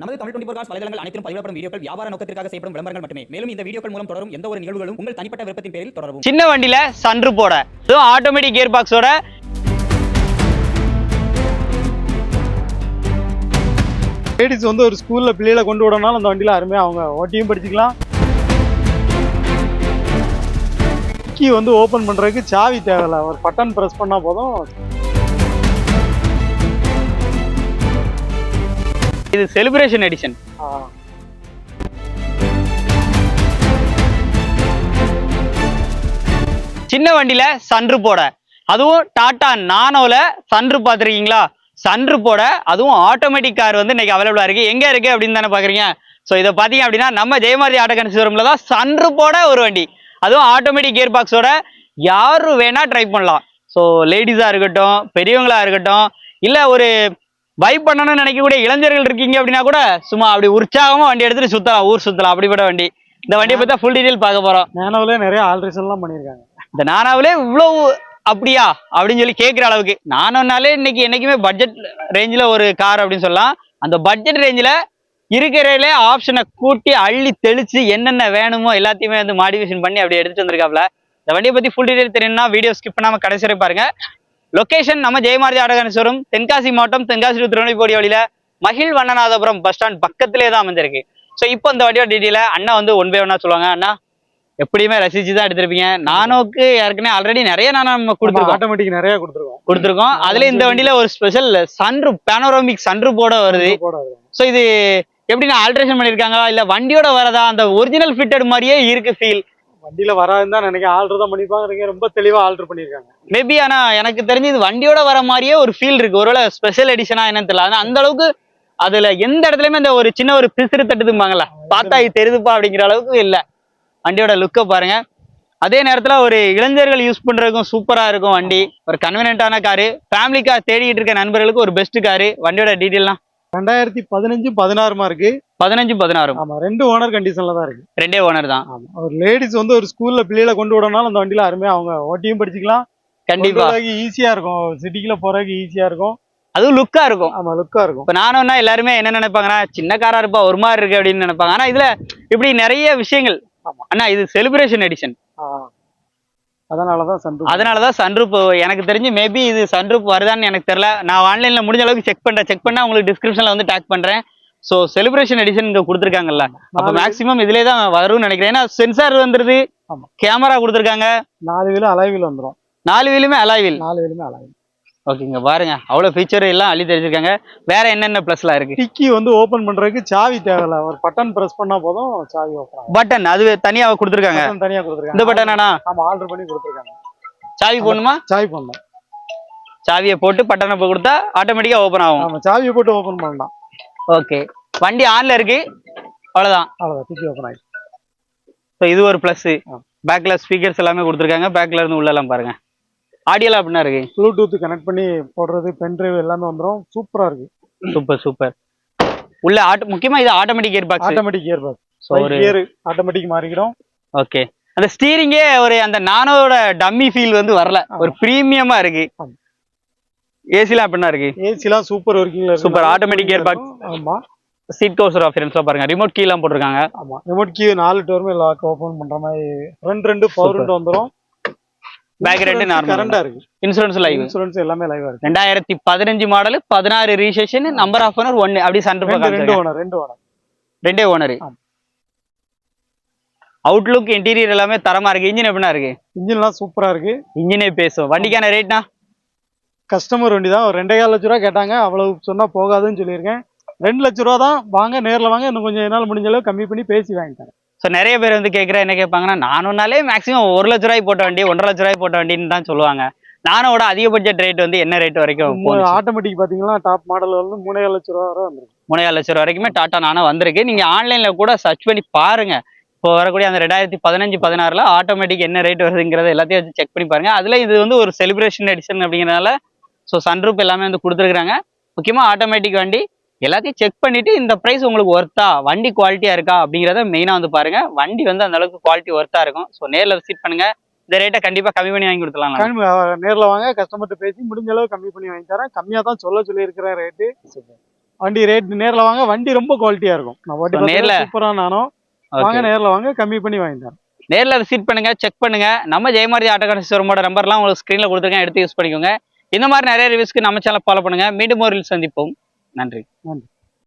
நமது Tamil twenty cos வலைதளங்கள் அனைத்தும் பதிவிடப்படும் வீடியோக்கள் வியாபார நோக்கத்திற்காக செய்யப்படும் விளம்பரங்கள் மட்டுமே. மேலும் இந்த வீடியோக்கள் மூலம் தொடரும் எந்த ஒரு நிகழ்வுகளும் உங்கள் தனிப்பட்ட விருப்பத்தின் பேரில் தொடரவும். சின்ன வண்டியில சன்ரு போட. இதுவும் ஆட்டோமேட்டிக் கியர் பாக்ஸோட லேடிஸ் வந்து ஒரு ஸ்கூல்ல பிள்ளைகளை கொண்டு விடனாலும் அந்த வண்டியில அருமையா அவங்க ஓட்டியும் படிச்சுக்கலாம். கீ வந்து ஓபன் பண்றதுக்கு சாவி தேவையில்ல. ஒரு பட்டன் பிரஸ் பண்ணா போதும். இது செலிப்ரேஷன் எடிஷன் சின்ன வண்டியில சன்ரு போட. அதுவும் டாடா நானோல சன்ரு பார்த்துருக்கீங்களா? சன்ரு போட. அதுவும் ஆட்டோமேட்டிக் கார் வந்து இன்னைக்கு அவைலபிளா இருக்கு. எங்க இருக்கு அப்படின்னு தானே பாக்குறீங்க? ஸோ இதை பாத்தீங்க அப்படின்னா நம்ம ஜெயமாரி ஆட்டோ கன்சியூரம்ல தான் சன்ரு போட ஒரு வண்டி. அதுவும் ஆட்டோமேட்டிக் கியர் பாக்ஸோட யாரு வேணா ட்ரை பண்ணலாம். ஸோ லேடிஸா இருக்கட்டும் பெரியவங்களா இருக்கட்டும் இல்ல ஒரு வைப் பண்ணணும்னு நினைக்கக்கூடிய இளைஞர்கள் இருக்கீங்க அப்படின்னா கூட சும்மா அப்படி உற்சாகமா வண்டி எடுத்துட்டு சுத்தலாம் ஊர் சுத்தலாம் அப்படிப்பட்ட வண்டி. இந்த வண்டியை பத்தி ஃபுல் டீடைல் பார்க்க போறோம். நேனோவிலே நிறைய ஆல்ட்ரேஷன்லாம் பண்ணியிருக்காங்க. இந்த நானாவிலே இவ்வளவு அப்படியா? அப்படின்னு சொல்லி கேட்குற அளவுக்கு. நானோனாலே இன்னைக்கு என்னைக்குமே பட்ஜெட் ரேஞ்சில் ஒரு கார் அப்படின்னு சொல்லலாம். அந்த பட்ஜெட் ரேஞ்சில் இருக்கிறதுலே ஆப்ஷனை கூட்டி அள்ளி தெளிச்சு என்னென்ன வேணுமோ எல்லாத்தையுமே வந்து மாடிஃபிகேஷன் பண்ணி அப்படி எடுத்துட்டு வந்திருக்காப்ல. இந்த வண்டியை பத்தி ஃபுல் டீடைல் தெரியணும்னா வீடியோ ஸ்கிப் பண்ணாம கடைசி வரை பாருங்க. லொகேஷன் நம்ம ஜெயமாரதி ஆடகனேஸ்வரம் தென்காசி மாவட்டம் தென்காசி திருநெல்வேலி வழியில மகிழ் வண்ணநாதபுரம் பஸ் ஸ்டாண்ட் பக்கத்திலே தான் அமைஞ்சிருக்கு ஸோ இப்போ இந்த வண்டியோட டீட்டெயில அண்ணா வந்து ஒன் பை ஒன்னா சொல்லுவாங்க. அண்ணா எப்படியுமே ரசிச்சு தான் எடுத்திருப்பீங்க. நானோக்கு ஏற்கனவே ஆல்ரெடி நிறைய நானோ நம்ம கொடுத்துருக்கோம். ஆட்டோமேட்டிக் நிறைய கொடுத்துருக்கோம். கொடுத்துருக்கோம். அதுல இந்த வண்டியில ஒரு ஸ்பெஷல் சன்ரு பேனோராமிக் சன்ரு போட வருது. ஸோ இது எப்படின்னா ஆல்ட்ரேஷன் பண்ணிருக்காங்களா இல்ல வண்டியோட வரதா? அந்த ஒரிஜினல் ஃபிட்டட் மாதிரியே இருக்கு ஃபீல் வண்டியில வராதுன்னு தான் நினைக்கிறேன். ஆல்டர் தான் பண்ணிப்பாங்க ரொம்ப தெளிவா ஆர்டர் பண்ணியிருக்காங்க. மேபி ஆனா எனக்கு தெரிஞ்சு இது வண்டியோட வர மாதிரியே ஒரு ஃபீல் இருக்கு. ஒருவேளை ஸ்பெஷல் எடிஷனா என்னன்னு தெரியல. ஆனால் அந்த அளவுக்கு அதுல எந்த இடத்துலயுமே அந்த ஒரு சின்ன ஒரு பிசிறு தட்டுதும்பாங்கல்ல. பார்த்தா இது தெரிதுப்பா அப்படிங்கிற அளவுக்கு இல்ல. வண்டியோட லுக்கை பாருங்க. அதே நேரத்துல ஒரு இளைஞர்கள் யூஸ் பண்றதுக்கும் சூப்பரா இருக்கும் வண்டி. ஒரு கன்வீனியன்டான காரு ஃபேமிலிக்காக தேடிட்டு இருக்க நண்பர்களுக்கு ஒரு பெஸ்ட் காரு வண்டியோட டீட்டெயில்லாம் ரெண்டாயிரத்தி பதினஞ்சு பதினாறுமா இருக்கு? பதினஞ்சு பதினாறும். ஆமா ரெண்டு ஓனர் கண்டிஷன்ல தான் இருக்கு. ரெண்டே ஓனர் தான். ஆமா ஒரு லேடிஸ் வந்து ஒரு ஸ்கூல்ல பிள்ளைகளை கொண்டு விடனாலும் அந்த வண்டியில அருமையா அவங்க ஓட்டியும் படிச்சுக்கலாம். கண்டிப்பா. ஈஸியா இருக்கும். சிட்டிக்குள்ள போறதுக்கு ஈஸியா இருக்கும். அதுவும் லுக்கா இருக்கும். ஆமா லுக்கா இருக்கும். இப்ப நானும்னா எல்லாருமே என்ன நினைப்பாங்கன்னா சின்ன காரா இருப்பா ஒரு மாதிரி இருக்கு அப்படின்னு நினைப்பாங்க. ஆனா இதுல இப்படி நிறைய விஷயங்கள். ஆமா. அண்ணா இது செலிப்ரேஷன் எடிஷன். அதனாலதான் சந்து அதனாலதான் சன்ரூப் எனக்கு தெரிஞ்சு மேபி இது சன்ரூப் வருதான்னு எனக்கு தெரியல. நான் ஆன்லைன்ல முடிஞ்ச அளவுக்கு செக் பண்றேன். செக் பண்ணா உங்களுக்கு டிஸ்கிரிப்ஷன்ல வந்து டேக் பண்றேன். ஸோ செலிப்ரேஷன் எடிஷன் இங்க கொடுத்துருக்காங்கல்ல. அப்ப மேக்ஸிமம் இதுலயே தான் வரும்னு நினைக்கிறேன். ஏன்னா சென்சார் வந்துருது. கேமரா கொடுத்துருக்காங்க. நாலு வீலும் அலைவில் வந்துரும். நாலு வீலுமே அலாய்வில் நாலு வீலுமே அலைவில். ஓகேங்க பாருங்க. அவ்வளவு ஃபீச்சர் எல்லாம் அள்ளி தெரிஞ்சிருக்காங்க வேற என்னென்ன ப்ளஸ்லாம் இருக்கு? டிக்கி வந்து ஓபன் பண்றதுக்கு சாவி தேவையில்ல. ஒரு பட்டன் பிரஸ் பண்ணா போதும் சாவி ஓப்பன் பட்டன் அது தனியா கொடுத்துருக்காங்க. பட்டன் தனியா இந்த கொடுத்துருக்காங்க பட்டன் என்னன்னா ஆமா ஆர்டர் பண்ணி கொடுத்துருக்காங்க. சாவி போடணுமா? சாவி பண்ணலாம் சாவியை போட்டு பட்டனை போய் கொடுத்தா ஆட்டோமேட்டிக்கா ஓபன் ஆகும். ஆமா சாவியை போட்டு ஓபன் பண்ணலாம். ஓகே வண்டி ஆன்ல இருக்கு. அவ்வளவுதான். அவ்வளவுதான் டிக்கி ஓபன் ஆகி ஸோ இது ஒரு ப்ளஸ் ஆ. பேக்ல ஸ்பீக்கர்ஸ் எல்லாமே கொடுத்துருக்காங்க. பேக்ல இருந்து உள்ள எல்லாம் பாருங்க. ஆடியோலாம் அப்படின்னா இருக்கு? ப்ளூடூத் கனெக்ட் பண்ணி போடுறது பென் டிரைவ் எல்லாமே வந்துரும். சூப்பரா இருக்கு. சூப்பர் சூப்பர் உள்ள ஆட்டோ முக்கியமா இது automatic gear box automatic gear box so ஒரு கியர் ஆட்டோமேட்டிக் மாறிக்கிறோம் ஓகே அந்த ஸ்டீரிங்கே ஒரு அந்த நானோட டம்மி ஃபீல் வந்து வரல. ஒரு பிரீமியமா இருக்கு. ஏசிலாம் அப்படின்னா இருக்கு? ஏசிலாம் சூப்பர் ஒர்க்கிங்ல Super, automatic gear box. ஆமா. சீட் கவுசர் ஆஃபரன்ஸா பாருங்க. ரிமோட் கீலாம் போட்டிருக்காங்க. ஆமா. ரிமோட் கீ நாலு டோருமே லாக் ஓபன் பண்ற மாதிரி ரெண்டு ரெண்டு பவர் ரெண்டு வந்துரும். பேக் ரெண்டு நார்மல் கரண்டா இருக்கு. இன்சூரன்ஸ் லைவ் இன்சூரன்ஸ் எல்லாமே லைவா இருக்கு. ரெண்டாயிரத்தி பதினஞ்சு மாடல் பதினாறு ரீசேஷன் நம்பர் ஆஃப் ஓனர் ஒன்னு அப்படி சண்டை ரெண்டு ஓனர் ரெண்டு ஓனர் ரெண்டே ஓனர். அவுட்லுக் இன்டீரியர் எல்லாமே தரமா இருக்கு. இன்ஜின் எப்படின்னா இருக்கு? இன்ஜின்லாம் சூப்பரா இருக்கு. இன்ஜினே பேசும் வண்டிக்கான ரேட்னா கஸ்டமர் வண்டி தான். ஒரு ரெண்டே கால் லட்ச ரூபா கேட்டாங்க. அவ்வளவு சொன்னா போகாதுன்னு சொல்லியிருக்கேன். ரெண்டு லட்ச ரூபா தான். வாங்க நேர்ல வாங்க. இன்னும் கொஞ்சம் என்னால் முடிஞ்ச அளவு கம்மி பண்ணி பேசி வாங்கிட்டேன் ஸோ நிறைய பேர் வந்து கேட்குற என்ன கேட்பாங்கன்னா நானும்னாலே மேக்ஸிமம் ஒரு லட்ச ரூபாய் போட்ட வண்டி ஒன்றரை லட்ச ரூபாய் போட்ட வண்டின்னு தான் சொல்லுவாங்க. நானோட அதிகபட்ச ரேட் வந்து என்ன ரேட் வரைக்கும்? ஆட்டோமேட்டிக் பாத்தீங்கன்னா டாப் மாடல் வந்து மூணே லட்ச ரூபா வரை வந்துருக்கு மூணேகால் லட்சம் ரூபா வரைக்குமே டாட்டா நானோ வந்திருக்கு. நீங்க ஆன்லைன்ல கூட சர்ச் பண்ணி பாருங்க. இப்போ வரக்கூடிய அந்த ரெண்டாயிரத்தி பதினஞ்சு பதினாறுல ஆட்டோமேட்டிக் என்ன ரேட் வருதுங்கிறத எல்லாத்தையும் வச்சு செக் பண்ணி பாருங்க. அதுல இது வந்து ஒரு செலிப்ரேஷன் எடிஷன் அப்படிங்கிறனால ஸோ சன்ரூப் எல்லாமே வந்து கொடுத்துருக்காங்க முக்கியமா ஆட்டோமேட்டிக் வண்டி எல்லாத்தையும் செக் பண்ணிட்டு இந்த பிரைஸ் உங்களுக்கு ஒர்த்தா வண்டி குவாலிட்டியா இருக்கா? அப்படிங்கிறத மெயினா வந்து பாருங்க. வண்டி வந்து அந்த அளவுக்கு குவாலிட்டி ஒர்த்தா இருக்கும். ஸோ நேர்ல விசிட் பண்ணுங்க. இந்த ரேட்டை கண்டிப்பா கம்மி பண்ணி வாங்கி கொடுத்துலாம் நேர்ல வாங்க. கஸ்டமர்கிட்ட பேசி முடிஞ்ச அளவு கம்மி பண்ணி வாங்கி தரேன். கம்மியா தான் சொல்ல சொல்லி இருக்கிற ரேட்டு வண்டி ரேட் நேர்ல வாங்க. வண்டி ரொம்ப குவாலிட்டியா இருக்கும். நேர்ல- சூப்பரா நானும் வாங்க நேர்ல வாங்க. கம்மி பண்ணி வாங்கி தரேன். நேர்ல விசிட் பண்ணுங்க. செக் பண்ணுங்க. நம்ம ஜெயமாரி ஆட்டோகார ஷோரூமோட நம்பர்லாம் உங்களுக்கு ஸ்க்ரீன்ல கொடுத்துருக்கேன். எடுத்து யூஸ் பண்ணிக்கோங்க. இந்த மாதிரி நிறைய ரிவ்யூஸ்க்கு நம்ம சேனல் ஃபாலோ பண்ணுங்க. மீண்டும் ஒரு சந்திப்போம். நன்றி. நன்றி.